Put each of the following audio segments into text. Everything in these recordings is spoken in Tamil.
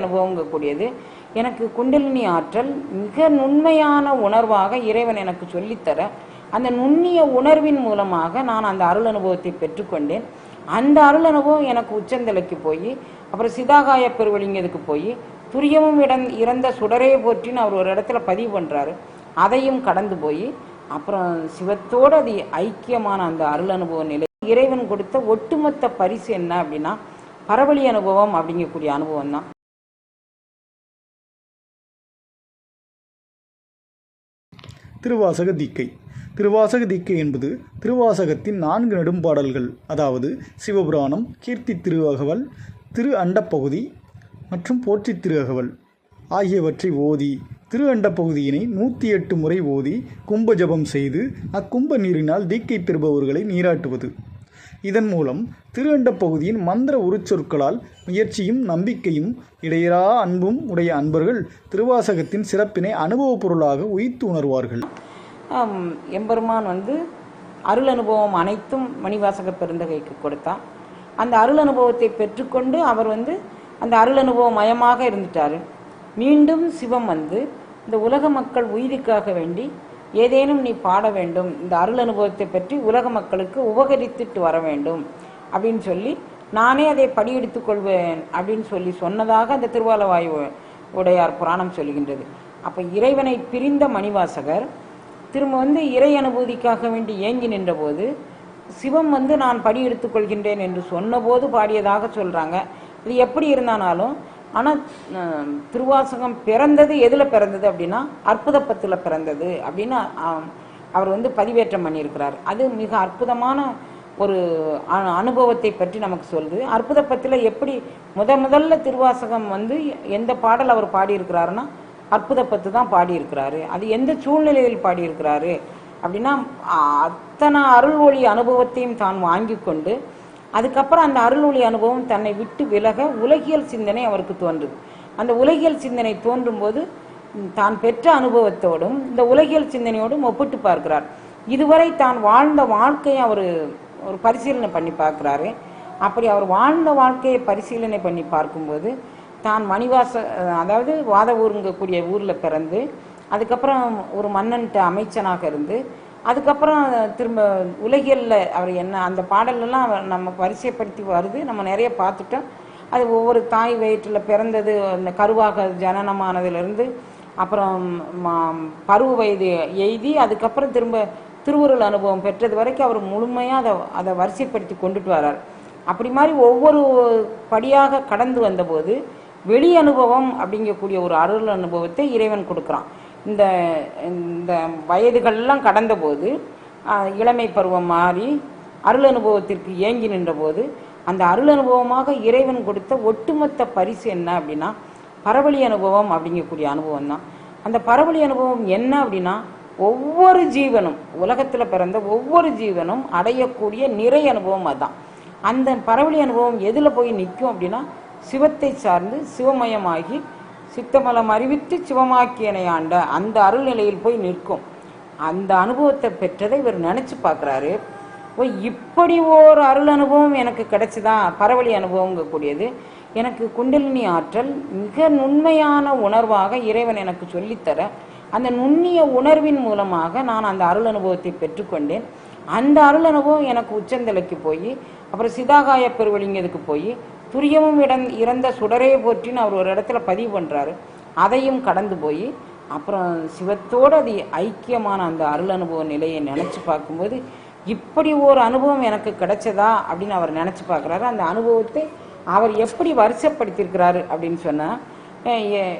அனுபவங்கக்கூடியது. எனக்கு குண்டலினி ஆற்றல் மிக நுண்மையான உணர்வாக இறைவன் எனக்கு சொல்லித்தர அந்த நுண்ணிய உணர்வின் மூலமாக நான் அந்த அருள் அனுபவத்தை பெற்றுக்கொண்டேன். அந்த அருள் அனுபவம் எனக்கு உச்சந்தலைக்கு போய் அப்புறம் சிதாகாய பெருவழிங்கிறதுக்கு போய் துரியமும் இடம் இறந்த சுடரே போற்றின்னு அவர் ஒரு இடத்துல பதிவு பண்ணுறாரு அதையும் கடந்து போய் அப்புறம் சிவத்தோடு அது ஐக்கியமான அந்த அருள் அனுபவ நிலை. இறைவன் கொடுத்த ஒட்டுமொத்த பரிசு என்ன அப்படின்னா பரவழி அனுபவம் அப்படிங்கக்கூடிய அனுபவம் தான் திருவாசக தீக்கை. திருவாசக தீக்கை என்பது திருவாசகத்தின் நான்கு நெடும்பாடல்கள். அதாவது சிவபுராணம் கீர்த்தி திருவகவல் திரு அண்டப்பகுதி மற்றும் போற்றி திருவகவல் ஆகியவற்றை ஓதி திரு அண்டப்பகுதியினை நூற்றி எட்டு முறை ஓதி கும்ப ஜபம் செய்து அக்கும்ப நீரினால் தீக்கை பெறுபவர்களை நீராட்டுவது. இதன் மூலம் திரு பகுதியின் மந்திர உருச்சொற்களால் முயற்சியும் நம்பிக்கையும் இடையரா அன்பும் உடைய அன்பர்கள் திருவாசகத்தின் சிறப்பினை அனுபவப் பொருளாக உயித்து உணர்வார்கள். எம்பெருமான் வந்து அருள் அனுபவம் அனைத்தும் மணிவாசக பெருந்தகைக்கு கொடுத்தான். அந்த அருள் அனுபவத்தை பெற்றுக்கொண்டு அவர் வந்து அந்த அருள் அனுபவம் மயமாக இருந்துட்டாரு. மீண்டும் சிவம் வந்து இந்த உலக மக்கள் உயிருக்காக வேண்டி ஏதேனும் நீ பாட வேண்டும் இந்த அருள் அனுபவத்தை பற்றி உலக மக்களுக்கு உபகரித்துட்டு வர வேண்டும் அப்படின்னு சொல்லி நானே அதை படியெடுத்துக் கொள்வேன் அப்படின்னு சொல்லி சொன்னதாக அந்த திருவாலவாயு உடையார் புராணம் சொல்கின்றது. அப்போ இறைவனை பிரிந்த மணிவாசகர் திரும்ப வந்து இறை அனுபூதிக்காக வேண்டி ஏங்கி நின்றபோது சிவம் வந்து நான் படி எடுத்துக்கொள்கின்றேன் என்று சொன்னபோது பாடியதாக சொல்கிறாங்க இது எப்படி இருந்தானாலும் ஆனால் திருவாசகம் பிறந்தது எதில் பிறந்தது அப்படின்னா அற்புதப்பத்தில் பிறந்தது அப்படின்னு அவர் வந்து பதிவேற்றம் பண்ணியிருக்கிறார். அது மிக அற்புதமான ஒரு அனுபவத்தை பற்றி நமக்கு சொல்லுது. அற்புதப்பத்தில் எப்படி முத முதல்ல திருவாசகம் வந்து எந்த பாடல் அவர் பாடியிருக்கிறாருன்னா அற்புதப்பத்து தான் பாடியிருக்கிறாரு. அது எந்த சூழ்நிலையில் பாடியிருக்கிறாரு அப்படின்னா அத்தனை அருள் ஒளி அனுபவத்தையும் தான் வாங்கி கொண்டு அதுக்கப்புறம் அந்த அருள் அனுபவம் தன்னை விட்டு விலக உலகியல் சிந்தனை அவருக்கு தோன்றுது. அந்த உலகியல் சிந்தனை தோன்றும் போது தான் பெற்ற அனுபவத்தோடும் இந்த உலகியல் சிந்தனையோடும் ஒப்பிட்டு பார்க்கிறார். இதுவரை தான் வாழ்ந்த வாழ்க்கையை அவர் ஒரு பரிசீலனை பண்ணி பார்க்குறாரு. அப்படி அவர் வாழ்ந்த வாழ்க்கையை பரிசீலனை பண்ணி பார்க்கும்போது தான் மணிவாச அதாவது வாத ஊருங்கக்கூடிய ஊரில் பிறந்து அதுக்கப்புறம் ஒரு மன்னன்ட்ட அமைச்சனாக இருந்து அதுக்கப்புறம் திரும்ப உலகியலில் அவர் என்ன அந்த பாடலெல்லாம் நம்ம வரிசைப்படுத்தி வருது. நம்ம நிறைய பார்த்துட்டோம். அது ஒவ்வொரு தாய் வயிற்றில் பிறந்தது அந்த கருவாக ஜனனமானதுலேருந்து அப்புறம் பருவ வயது எய்தி அதுக்கப்புறம் திரும்ப திருவுருள் அனுபவம் பெற்றது வரைக்கும் அவர் முழுமையாக அதை அதை வரிசைப்படுத்தி கொண்டுட்டு வரார். அப்படி மாதிரி ஒவ்வொரு படியாக கடந்து வந்தபோது வெளி அனுபவம் அப்படிங்கக்கூடிய ஒரு அருள் அனுபவத்தை இறைவன் கொடுக்குறான். இந்த இந்த வயதுகள்லாம் கடந்தபோது இளமை பருவம் மாறி அருள் அனுபவத்திற்கு ஏங்கி நின்றபோது அந்த அருள் அனுபவமாக இறைவன் கொடுத்த ஒட்டுமொத்த பரிசு என்ன அப்படின்னா பரவழி அனுபவம் அப்படிங்கக்கூடிய அனுபவம் தான். அந்த பரவழி அனுபவம் என்ன அப்படின்னா ஒவ்வொரு ஜீவனும் உலகத்தில் பிறந்த ஒவ்வொரு ஜீவனும் அடையக்கூடிய நிறை அனுபவம் அதுதான். அந்த பரவழி அனுபவம் எதில் போய் நிற்கும் அப்படின்னா சிவத்தை சார்ந்து சிவமயமாகி சித்தமலம் அறிவித்து சிவமாக்கியனை ஆண்ட அந்த அருள் நிலையில் போய் நிற்கும். அந்த அனுபவத்தை பெற்றதை இவர் நினைச்சு பார்க்குறாரு. ஓ இப்படி ஒரு அருள் அனுபவம் எனக்கு கிடைச்சிதான் பரவழி அனுபவங்கக்கூடியது. எனக்கு குண்டலினி ஆற்றல் மிக நுண்மையான உணர்வாக இறைவன் எனக்கு சொல்லித்தர அந்த நுண்ணிய உணர்வின் மூலமாக நான் அந்த அருள் அனுபவத்தை பெற்றுக்கொண்டேன். அந்த அருள் அனுபவம் எனக்கு உச்சந்தலைக்கு போய் அப்புறம் சிதாகாய பெருவழிங்கிறதுக்கு போய் துரியமும் இடம் இறந்த சுடரே போற்றின்னு அவர் ஒரு இடத்துல பதிவு பண்ணுறாரு அதையும் கடந்து போய் அப்புறம் சிவத்தோடு அது ஐக்கியமான அந்த அருள் அனுபவ நிலையை நினச்சி பார்க்கும்போது இப்படி ஒரு அனுபவம் எனக்கு கிடைச்சதா அப்படின்னு அவர் நினச்சி பார்க்குறாரு. அந்த அனுபவத்தை அவர் எப்படி வரிசைப்படுத்தியிருக்கிறாரு அப்படின்னு சொன்னால்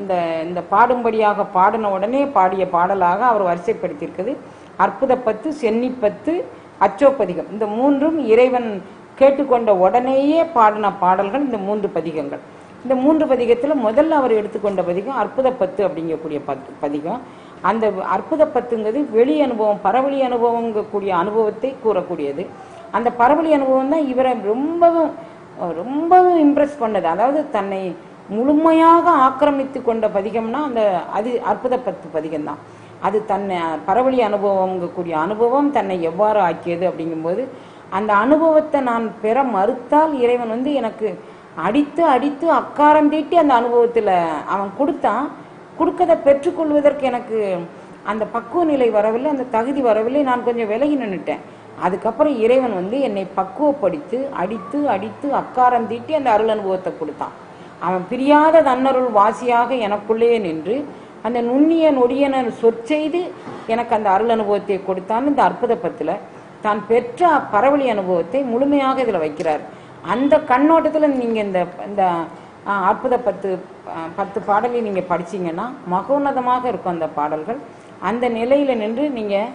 இந்த இந்த பாடும்படியாக பாடின உடனே பாடிய பாடலாக அவர் வரிசைப்படுத்தியிருக்குது. அற்புதப்பத்து சென்னிப்பத்து அச்சோப்பதிகம். இந்த மூன்றும் இறைவன் கேட்டுக்கொண்ட உடனேயே பாடின பாடல்கள் இந்த மூன்று பதிகங்கள். இந்த மூன்று பதிகத்தில் முதல்ல அவர் எடுத்துக்கொண்ட பதிகம் அற்புதப்பத்து அப்படிங்கக்கூடிய பத் பதிகம். அந்த அற்புத பத்துங்கிறது வெளி அனுபவம் பரவழி அனுபவங்கக்கூடிய அனுபவத்தை கூறக்கூடியது. அந்த பரவழி அனுபவம் தான் இவரை ரொம்பவும் ரொம்பவும் இம்ப்ரெஸ் பண்ணது. அதாவது தன்னை முழுமையாக ஆக்கிரமித்து கொண்ட பதிகம்னா அந்த அது அற்புதப்பத்து பதிகம் தான். அது தன்னை பரவழி அனுபவங்கக்கூடிய அனுபவம் தன்னை எவ்வாறு ஆக்கியது அப்படிங்கும்போது அந்த அனுபவத்தை நான் பெற மறுத்தால் இறைவன் வந்து எனக்கு அடித்து அடித்து அக்காரம் தீட்டி அந்த அனுபவத்தில் அவன் கொடுத்தான். கொடுக்கதை பெற்றுக்கொள்வதற்கு எனக்கு அந்த பக்குவ நிலை வரவில்லை அந்த தகுதி வரவில்லை. நான் கொஞ்சம் விலகி நின்றுட்டேன் அதுக்கப்புறம் இறைவன் வந்து என்னை பக்குவப்படுத்தி அடித்து அடித்து அக்காரம் தீட்டி அந்த அருள் அனுபவத்தை கொடுத்தான். அவன் பிரியாத தன்னருள் வாசியாக எனக்குள்ளேயே நின்று அந்த நுண்ணிய நொடியன சொற்செய்து எனக்கு அந்த அருள் அனுபவத்தை கொடுத்தான்னு இந்த அற்புத பத்தில் தான் பெற்ற பரவழி அனுபவத்தை முழுமையாக இதில் வைக்கிறார். அந்த கண்ணோட்டத்தில் நீங்கள் இந்த இந்த அற்புத பத்து பத்து பாடலை நீங்கள் படிச்சீங்கன்னா மகோன்னதமாக இருக்கும் அந்த பாடல்கள். அந்த நிலையில் நின்று நீங்கள்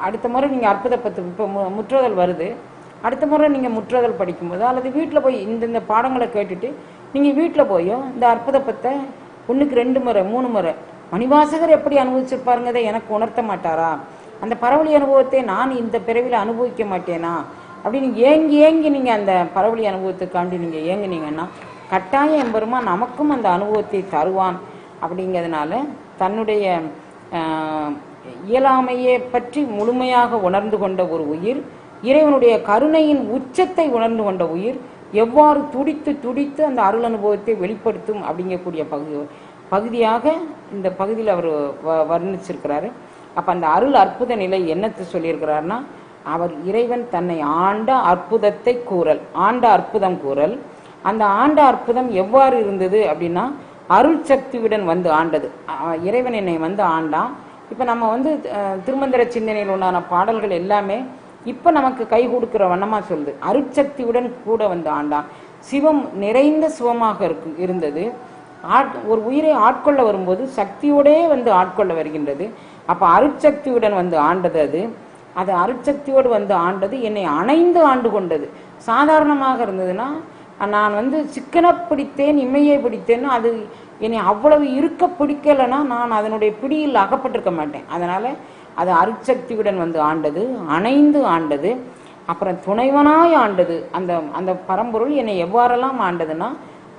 அடுத்த முறை நீங்கள் அற்புத பத்து இப்போ மு- வருது. அடுத்த முறை நீங்கள் முற்றுதல் படிக்கும்போது அல்லது வீட்டில் போய் இந்த இந்த பாடங்களை கேட்டுட்டு நீங்கள் வீட்டில் போயோ இந்த அற்புத பத்தை ஒன்றுக்கு ரெண்டு முறை மூணு முறை மணிவாசகர் எப்படி அனுபவிச்சிருப்பாருங்கதை எனக்கு உணர்த்த மாட்டாரா? அந்த பரவலி அனுபவத்தை நான் இந்த பிறவியில் அனுபவிக்க மாட்டேனா? அப்படின்னு ஏங்கி ஏங்கி நீங்கள் அந்த பரவலி அனுபவத்துக்காண்டி நீங்கள் ஏங்குனீங்கன்னா கட்டாயம் எம்பெருமா நமக்கும் அந்த அனுபவத்தை தருவான் அப்படிங்கிறதுனால தன்னுடைய இயலாமையை பற்றி முழுமையாக உணர்ந்து கொண்ட ஒரு உயிர் இறைவனுடைய கருணையின் உச்சத்தை உணர்ந்து கொண்ட உயிர் எவ்வாறு துடித்து துடித்து அந்த அருள் அனுபவத்தை வெளிப்படுத்தும் அப்படிங்கக்கூடிய பகுதி பகுதியாக இந்த பகுதியில் அவர் வ- வர்ணிச்சிருக்கிறாரு. அப்போ அந்த அருள் அற்புத நிலை என்னத்தை சொல்லியிருக்கிறாருன்னா அவர் இறைவன் தன்னை ஆண்ட அற்புதத்தை கூறல் ஆண்ட அற்புதம் கூறல். அந்த ஆண்ட அற்புதம் எவ்வாறு இருந்தது அப்படின்னா அருள் சக்தியுடன் வந்து ஆண்டது. இறைவன் என்னை வந்து ஆண்டான். இப்போ நம்ம வந்து திருமந்திர சிந்தனையில் உண்டான பாடல்கள் எல்லாமே இப்போ நமக்கு கை கொடுக்கிற வண்ணமாக சொல்லுது. அருட்சக்தியுடன் கூட வந்து ஆண்டான். சிவம் நிறைந்த சிவமாக இருக்கு இருந்தது. ஆட் ஒரு உயிரை ஆட்கொள்ள வரும்போது சக்தியோடே வந்து ஆட்கொள்ள வருகின்றது. அப்போ அருட்சக்தியுடன் வந்து ஆண்டது அது. அது அருட்சக்தியோடு வந்து ஆண்டது என்னை அணைந்து ஆண்டு கொண்டது. சாதாரணமாக இருந்ததுன்னா நான் வந்து சிக்கனை பிடித்தேன் இம்மையை பிடித்தேன்னு அது என்னை அவ்வளவு இருக்க பிடிக்கலைன்னா நான் அதனுடைய பிடியில் அகப்பட்டிருக்க மாட்டேன். அதனால் அது அருட்சக்தியுடன் வந்து ஆண்டது அணைந்து ஆண்டது அப்புறம் துணைவனாய் ஆண்டது. அந்த அந்த பரம்பொருள் என்னை எவ்வாறெல்லாம் ஆண்டதுன்னா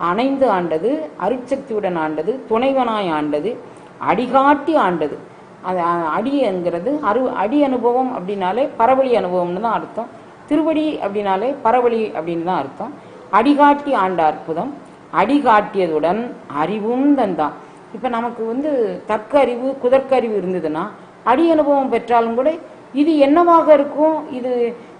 அணைந்து ஆண்டது அருட்சக்தியுடன் ஆண்டது துணைவனாய் ஆண்டது அடிகாட்டி ஆண்டது. அது அ- அடி என்கிறது அரு அடி அனுபவம் அப்படின்னாலே பரவழி அனுபவம்னு தான் அர்த்தம். திருவடி அப்படின்னாலே பரவழி அப்படின்னு தான் அர்த்தம். அடிகாட்டி ஆண்ட அற்புதம். அடிகாட்டியதுடன் அறிவும் தந்தான். இப்போ நமக்கு வந்து தர்க்க அறிவு குதர்க்க அறிவு இருந்ததுன்னா அடி அனுபவம் பெற்றாலும் கூட இது என்னவாக இருக்கும்? இது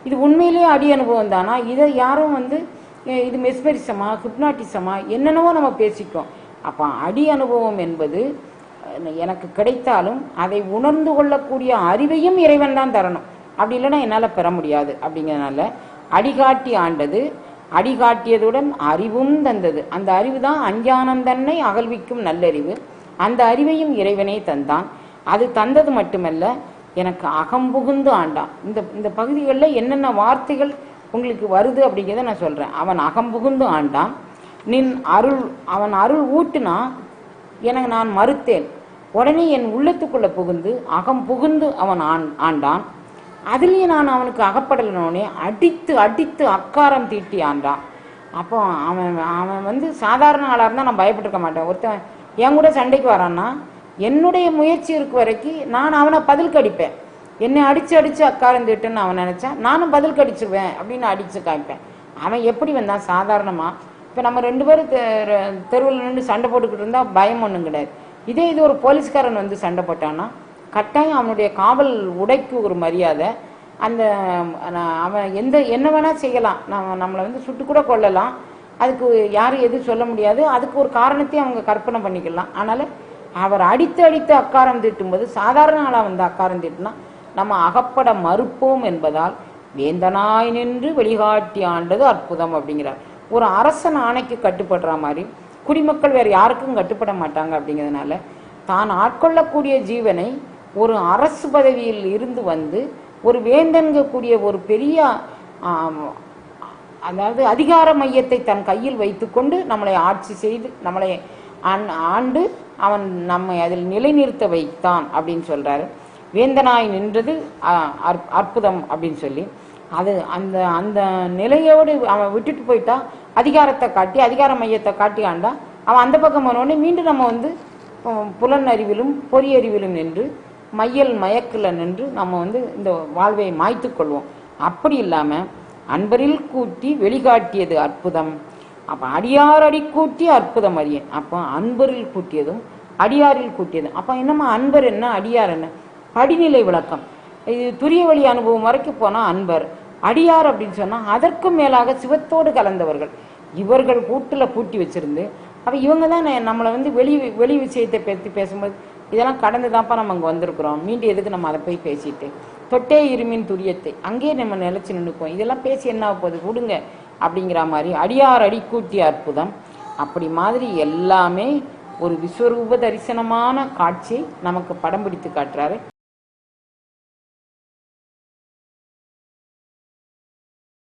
இது உண்மையிலேயே அடி அனுபவம் தானா? இதை யாரும் வந்து இது மெஸ்மெரிசமா ஹிப்னாட்டிசமா என்னென்னவோ நம்ம பேசிக்கோம் அப்போ அடி அனுபவம் என்பது எனக்கு கிடைத்தாலும் அதை உணர்ந்து கொள்ளக்கூடிய அறிவையும் இறைவன் தான் தரணும். அப்படி இல்லைன்னா என்னால் பெற முடியாது அப்படிங்கிறதுனால அடிகாட்டி ஆண்டது அடிகாட்டியதுடன் அறிவும் தந்தது. அந்த அறிவு தான் அஞ்ஞானம் தன்னை அகழ்விக்கும் நல்லறிவு. அந்த அறிவையும் இறைவனே தந்தான். அது தந்தது மட்டுமல்ல எனக்கு அகம்புகுந்து ஆண்டான். இந்த இந்த பகுதிகளில் என்னென்ன வார்த்தைகள் உங்களுக்கு வருது அப்படிங்கிறத நான் சொல்கிறேன் அவன் அகம்புகுந்து ஆண்டான். நின் அருள் அவன் அருள் ஊட்டுனா எனக்கு நான் மறுத்தேன். உடனே என் உள்ளத்துக்குள்ள புகுந்து அகம் புகுந்து அவன் ஆண் ஆண்டான். அதுலேயே நான் அவனுக்கு அகப்படலனோடனே அடித்து அடித்து அக்காரம் தீட்டி ஆண்டான். அப்போ அவன் அவன் வந்து சாதாரண ஆளாக இருந்தால் நான் பயப்பட்டுருக்க மாட்டேன். ஒருத்தன் என் கூட சண்டைக்கு வரான்னா என்னுடைய முயற்சி இருக்க வரைக்கும் நான் அவனை பதில் கடிப்பேன். என்னை அடித்து அடித்து அக்காரம் தீட்டுன்னு அவன் நினச்சா நானும் பதில் கடிச்சிருவேன் அப்படின்னு அடித்து காமிப்பேன். அவன் எப்படி வந்தான்? சாதாரணமாக இப்போ நம்ம ரெண்டு பேரும் தெருவில் நின்று சண்டை போட்டுக்கிட்டு இருந்தால் பயம் ஒன்றும் கிடையாது. இதே இது ஒரு போலீஸ்காரன் வந்து சண்டை போட்டான்னா கட்டாயம் அவனுடைய காவல் உடைக்கு ஒரு மரியாதை. அந்த அவன் எந்த என்ன வேணால் செய்யலாம். நம்ம நம்மளை வந்து சுட்டு கூட கொள்ளலாம் அதுக்கு யாரும் எதுவும் சொல்ல முடியாது. அதுக்கு ஒரு காரணத்தையும் அவங்க கற்பனை பண்ணிக்கலாம். அதனால அவர் அடித்து அடித்து அக்காரம் தீட்டும்போது சாதாரண ஆளாக வந்து அக்காரம் தீட்டுனா நம்ம அகப்பட மறுப்போம் என்பதால் வேந்தனாய் நின்று வெளிகாட்டி ஆண்டது அற்புதம் அப்படிங்கிறார். ஒரு அரசன் ஆணைக்கு கட்டுப்படுற மாதிரி குடிமக்கள் வேறு யாருக்கும் கட்டுப்பட மாட்டாங்க அப்படிங்கிறதுனால தான் ஆட்கொள்ளக்கூடிய ஜீவனை ஒரு அரசு பதவியில் இருந்து வந்து ஒரு வேந்தன்கக்கூடிய ஒரு பெரிய அதாவது அதிகார மையத்தை தன் கையில் வைத்துக்கொண்டு நம்மளை ஆட்சி செய்து நம்மளை ஆண்- ஆண்டு அவன் நம்மை அதில் நிலைநிறுத்த வைத்தான் அப்படின்னு சொல்கிறாரு வேந்தனாய் நின்றது அற்- அற்புதம் அப்படின்னு சொல்லி. அது அந்த அந்த நிலையோடு அவன் விட்டுட்டு போயிட்டா அதிகாரத்தை காட்டி அதிகார மையத்தை காட்டி ஆண்டா அவன் அந்த பக்கம் போனோடனே மீண்டும் நம்ம வந்து புலன் அறிவிலும் பொறியறிவிலும் நின்று மையல் மயக்கில் நின்று நம்ம வந்து இந்த வாழ்வை மாய்த்து கொள்வோம். அப்படி இல்லாமல் அன்பரில் கூட்டி வெளிகாட்டியது அற்புதம். அப்போ அடியார் அடி கூட்டி அற்புதம் அறியன். அப்போ அன்பரில் கூட்டியதும் அடியாரில் கூட்டியதும். அப்போ என்னம்மா அன்பர் என்ன அடியார் என்ன? படிநிலை விளக்கம். இது துரிய வழி அனுபவம் வரைக்கும் போனால் அன்பர். அடியார் அப்படின்னு சொன்னால் அதற்கும் மேலாக சிவத்தோடு கலந்தவர்கள். இவர்கள் கூட்டுல கூட்டி வச்சிருந்து அப்போ இவங்க தான் நம்மளை வந்து வெளி வெளி விஷயத்தை பற்றி பேசும்போது இதெல்லாம் கடந்து தான்ப்பா நம்ம அங்கே வந்திருக்கிறோம். மீண்டும் எதுக்கு நம்ம அதை போய் பேசிட்டு? தொட்டே இருமின் துரியத்தை. அங்கேயே நம்ம நிலச்சி நின்றுக்குவோம் இதெல்லாம் பேசி என்ன போகுது? விடுங்க. அப்படிங்கிற மாதிரி அடியார் அடி கூட்டி அற்புதம். அப்படி மாதிரி எல்லாமே ஒரு விஸ்வரூப தரிசனமான காட்சி நமக்கு படம் பிடித்து காட்டுறாரு.